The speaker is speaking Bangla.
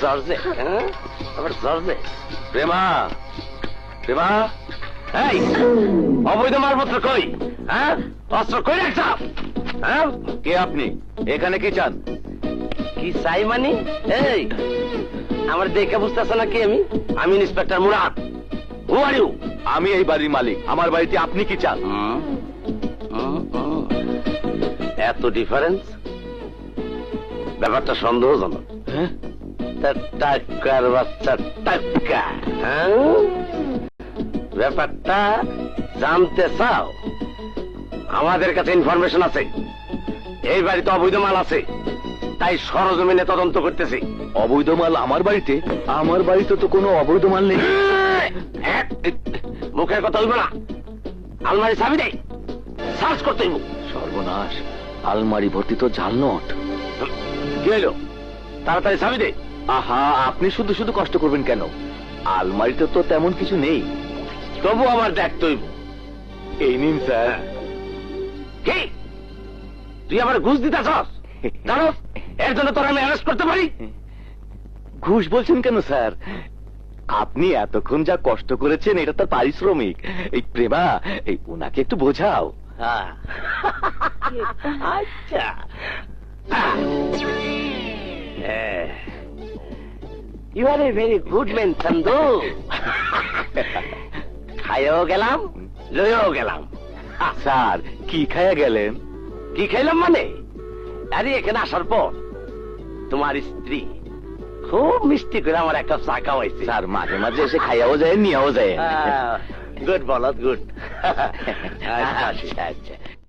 জর্জে হ্যাঁ? আবার জর্জে। প্রেমা প্রেমা এই অবৈধ মালপত্র কই? হ্যাঁ? অস্ত্র কই রাখছ? হ্যাঁ? কে আপনি? এখানে কি চান? কি চাই মানে? এই আমার দেখে বুঝতেছ না কি আমি? আমি inspector Murad. Who are you আমি এই বাড়ির মালিক। আমার বাড়িতে আপনি কি চান? এত ডিফারেন্স ব্যাপারটা সন্দেহজনক। হ্যাঁ? টাকার বাচ্চা টাকা হ্যাঁ? ব্যাপারটা জানতে চাও? আমাদের কাছে ইনফরমেশন আছে। এই বাড়িতে অবৈধ মাল আছে। তাই সরজমিনে তদন্ত করতেছি। অবৈধ মাল আমার বাড়িতে? আমার বাড়িতে তো কোনো অবৈধ মাল নেই। মুখের কথা হইব না। আলমারি চাবি দেয় সার্চ করতে সর্বনাশ আলমারি ভর্তি তো জাল নোট কি হইল তাড়াতাড়ি চাবি দে। আহা আপনি শুধু শুধু কষ্ট করবেন কেন? আলমারিতে তো তেমন কিছু নেই। তবু আমার দেখতে হইব এই নিন স্যার। কি? তুই আমার ঘুষ এর জন্য তোর আমি অ্যারেস্ট করতে পারি? ঘুষ বলছেন কেন স্যার? আপনি এতক্ষণ যা কষ্ট করেছেন এটা তার পারিশ্রমিক। এই প্রেমা এই ওনাকে একটু বোঝাও। হ্যাঁ। আচ্ছা। You are a very good man Chandu খাইও গেলাম লইও গেলাম স্যার কি খায়া গেলেন কি খাইলাম মানে আরে এখানে আসার পর তোমার স্ত্রী খুব মিষ্টি করে আমার একটা চা খাওয়াইছে স্যার মাঝে মাঝে এসে খাইয়াও যায় নিয়েও যায় গুড বলত গুড আচ্ছা আচ্ছা